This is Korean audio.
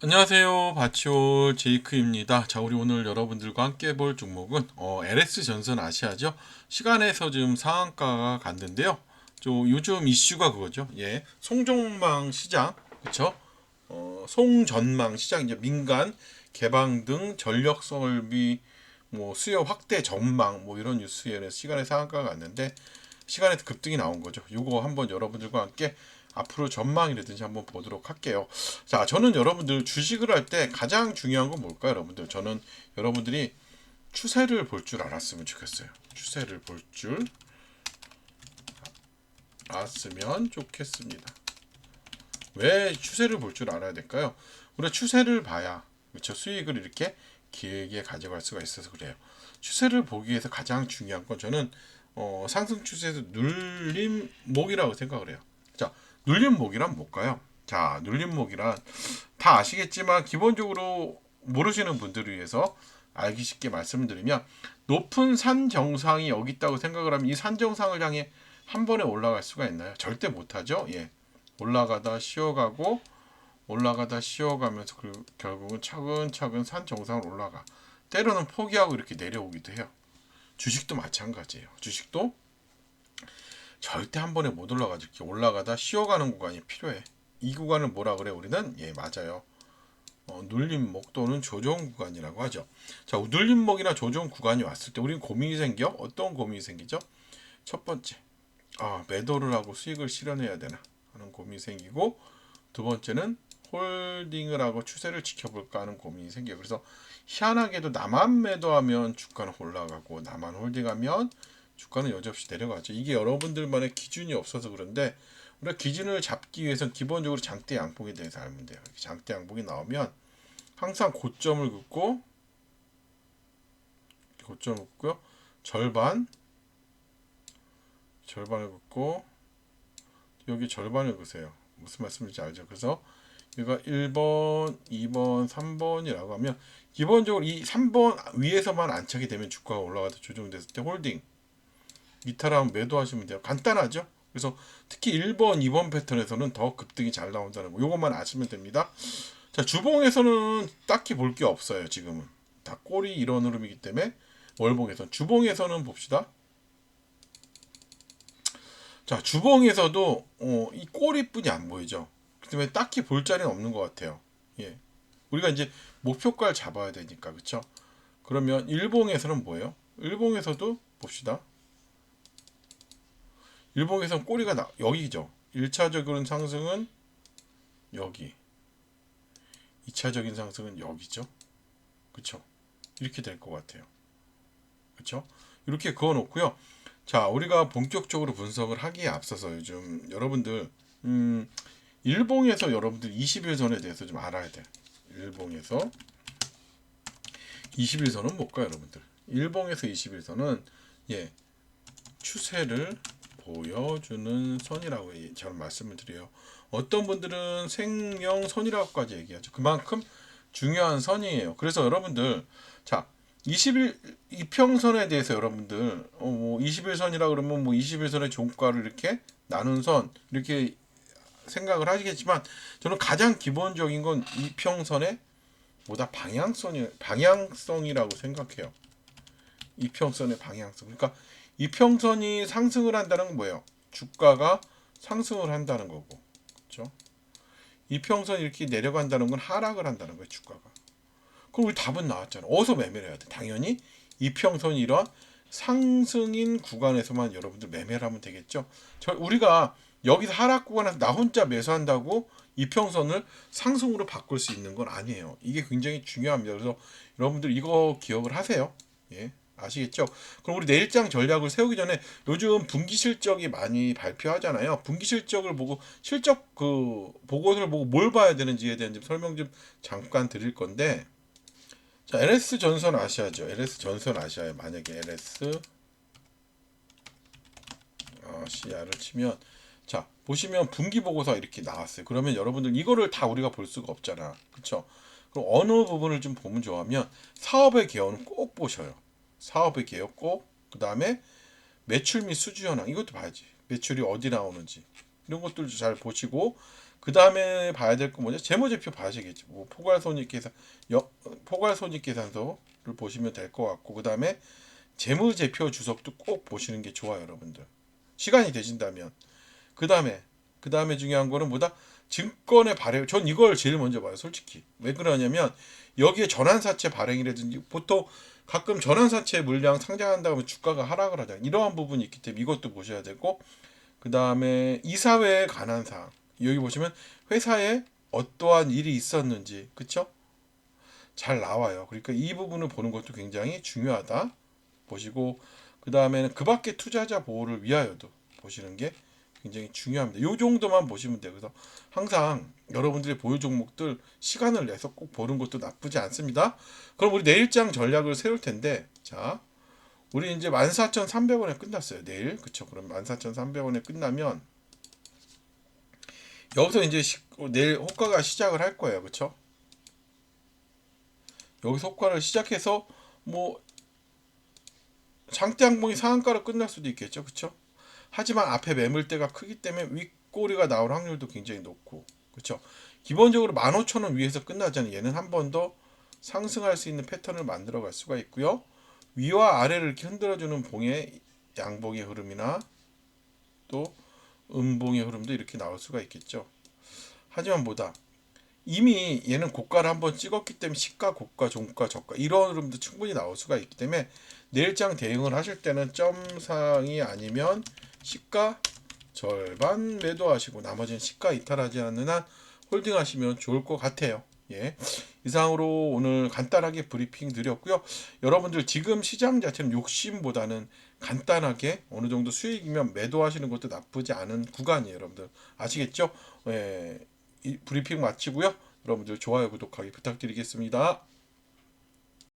안녕하세요. 바치올 제이크입니다. 자, 우리 오늘 여러분들과 함께 볼 종목은 어, LS 전선 아시아죠? 시간에서 지금 상한가가 갔는데요. 저 요즘 이슈가 그거죠. 예, 송전망 시장, 그렇죠? 어, 송전망 시장 이제 민간 개방 등 전력 설비 뭐 수요 확대 전망 뭐 이런 뉴스에 시간에 상한가가 갔는데 시간에 급등이 나온 거죠. 요거 한번 여러분들과 함께 앞으로 전망이라든지 한번 보도록 할게요. 자, 저는 여러분들 주식을 할 때 가장 중요한 건 뭘까요, 여러분들? 저는 여러분들이 추세를 볼 줄 알았으면 좋겠어요. 추세를 볼 줄 알았으면 좋겠습니다. 왜 추세를 볼 줄 알아야 될까요? 우리가 추세를 봐야 그렇죠 수익을 이렇게 길게 가져갈 수가 있어서 그래요. 추세를 보기 위해서 가장 중요한 건 저는 어, 상승 추세에서 눌림목이라고 생각을 해요. 자, 눌림목이란 뭘까요? 자, 눌림목이란 다 아시겠지만 기본적으로 모르시는 분들을 위해서 알기 쉽게 말씀드리면 높은 산 정상이 여기 있다고 생각을 하면 이 산 정상을 향해 한 번에 올라갈 수가 있나요? 절대 못하죠. 예, 올라가다 쉬어가고 올라가다 쉬어가면서 그 결국은 차근차근 산 정상으로 올라가. 때로는 포기하고 이렇게 내려오기도 해요. 주식도 마찬가지예요. 주식도 절대 한 번에 못 올라가죠. 이렇게 올라가다 쉬어가는 구간이 필요해. 이 구간을 뭐라 그래? 우리는 예 맞아요. 어, 눌림목 또는 조정 구간이라고 하죠. 자, 눌림목이나 조정 구간이 왔을 때 우리는 고민이 생겨. 어떤 고민이 생기죠? 첫 번째, 아 매도를 하고 수익을 실현해야 되나 하는 고민이 생기고 두 번째는 홀딩을 하고 추세를 지켜볼까 하는 고민이 생겨요. 그래서 희한하게도 나만 매도하면 주가는 올라가고 나만 홀딩하면 주가는 여지없이 내려가죠. 이게 여러분들만의 기준이 없어서 그런데 우리가 기준을 잡기 위해서는 기본적으로 장대 양봉에 대해서 알면 돼요. 장대 양봉이 나오면 항상 고점을 긋고 고점을 긋고요. 절반 절반을 긋고 여기 절반을 그세요. 무슨 말씀인지 알죠? 그래서 얘가 1번, 2번, 3번이라고 하면 기본적으로 이 3번 위에서만 안착이 되면 주가가 올라가다 조정됐을 때 홀딩 이탈하면 매도하시면 돼요. 간단하죠? 그래서 특히 1번, 2번 패턴에서는 더 급등이 잘 나온다는 거. 요것만 아시면 됩니다. 자, 주봉에서는 딱히 볼 게 없어요, 지금은. 다 꼬리 이런 흐름이기 때문에 월봉에서 주봉에서는 봅시다. 자, 주봉에서도 어, 이 꼬리뿐이 안 보이죠. 그 때문에 딱히 볼 자리는 없는 것 같아요. 예. 우리가 이제 목표가를 잡아야 되니까, 그쵸? 그러면 일봉에서는 뭐예요? 일봉에서도 봅시다. 일봉에선 꼬리가 나, 여기죠. 1차적인 상승은 여기. 2차적인 상승은 여기죠. 그쵸? 이렇게 될 것 같아요. 그쵸? 이렇게 그어 놓고요. 자, 우리가 본격적으로 분석을 하기에 앞서서 요즘 여러분들, 음, 일봉에서 여러분들 20일 선에 대해서 좀 알아야 돼. 일봉에서 21선은 뭘까요, 여러분들? 일봉에서 21선은 예, 추세를 보여주는 선이라고 저는 말씀을 드려요. 어떤 분들은 생명 선이라고까지 얘기하죠. 그만큼 중요한 선이에요. 그래서 여러분들 자 20일 이평선에 대해서 여러분들 어, 뭐 21선이라 그러면 뭐 21선의 종가를 이렇게 나눈 선 이렇게 생각을 하시겠지만 저는 가장 기본적인 건 이평선의 보다 방향성이 방향성이라고 생각해요. 이평선의 방향성. 그러니까 이평선이 상승을 한다는 건 뭐예요? 주가가 상승을 한다는 거고. 그렇죠? 이평선이 이렇게 내려간다는 건 하락을 한다는 거예요, 주가가. 그럼 우리 답은 나왔잖아. 어디서 매매를 해야 돼? 당연히 이평선이 이런 상승인 구간에서만 여러분들 매매를 하면 되겠죠. 저 우리가 여기서 하락 구간에서 나 혼자 매수한다고 이평선을 상승으로 바꿀 수 있는 건 아니에요. 이게 굉장히 중요합니다. 그래서 여러분들 이거 기억을 하세요. 예. 아시겠죠? 그럼 우리 내일장 전략을 세우기 전에 요즘 분기 실적이 많이 발표하잖아요. 분기 실적을 보고 실적 그 보고서를 보고 뭘 봐야 되는지에 대한 좀 설명 좀 잠깐 드릴 건데 자, LS 전선 아시아죠. LS 전선 아시아에 만약에 LS 아시아를 치면 자, 보시면 분기 보고서 이렇게 나왔어요. 그러면 여러분들 이거를 다 우리가 볼 수가 없잖아. 그렇죠? 그럼 어느 부분을 좀 보면 좋아하면 사업의 개요는 꼭 보셔요. 사업의 꼭, 그 다음에 매출 및 수주 현황 이것도 봐야지. 매출이 어디 나오는지 이런 것들도 잘 보시고 그 다음에 봐야 될건 뭐냐? 재무제표 봐야겠죠. 뭐 포괄 손익 계산, 여- 포괄 손익 계산서를 보시면 될 것 같고 그 다음에 재무제표 주석도 꼭 보시는 게 좋아요, 여러분들. 시간이 되신다면. 그 다음에 그 다음에 중요한 거는 뭐다? 증권의 발행. 전 이걸 제일 먼저 봐요, 솔직히. 왜 그러냐면 여기에 전환사채 발행이라든지 보통 가끔 전환사채 물량 상장한다고 하면 주가가 하락을 하잖아요. 이러한 부분이 있기 때문에 이것도 보셔야 되고 그 다음에 이사회에 관한 사항. 여기 보시면 회사에 어떠한 일이 있었는지 그쵸? 잘 나와요. 그러니까 이 부분을 보는 것도 굉장히 중요하다. 보시고 그 다음에는 그 밖에 투자자 보호를 위하여도 보시는 게 굉장히 중요합니다. 요 정도만 보시면 돼요. 그래서 항상 여러분들의 보유 종목들 시간을 내서 꼭 보는 것도 나쁘지 않습니다. 그럼 우리 내일장 전략을 세울 텐데 자 우리 이제 14,300원에 끝났어요. 내일 그쵸? 그럼 14,300원에 끝나면 여기서 이제 시- 내일 호가가 시작을 할 거예요. 그쵸? 여기서 호가를 시작해서 뭐 장대 항봉이 상한가로 끝날 수도 있겠죠. 그쵸? 하지만 앞에 매물대가 크기 때문에 윗꼬리가 나올 확률도 굉장히 높고 그쵸? 기본적으로 15,000원 위에서 끝나잖아요. 얘는 한 번 더 상승할 수 있는 패턴을 만들어 갈 수가 있고요. 위와 아래를 이렇게 흔들어주는 봉의 양봉의 흐름이나 또 음봉의 흐름도 이렇게 나올 수가 있겠죠. 하지만 뭐다 이미 얘는 고가를 한번 찍었기 때문에 시가, 고가, 종가, 저가 이런 흐름도 충분히 나올 수가 있기 때문에 내일장 대응을 하실 때는 점상이 아니면 시가 절반 매도하시고 나머지는 시가 이탈하지 않는 한 홀딩하시면 좋을 것 같아요. 예. 이상으로 오늘 간단하게 브리핑 드렸고요. 여러분들 지금 시장 자체는 욕심보다는 간단하게 어느 정도 수익이면 매도하시는 것도 나쁘지 않은 구간이에요, 여러분들. 아시겠죠? 예. 이 브리핑 마치고요. 여러분들 좋아요, 구독하기 부탁드리겠습니다.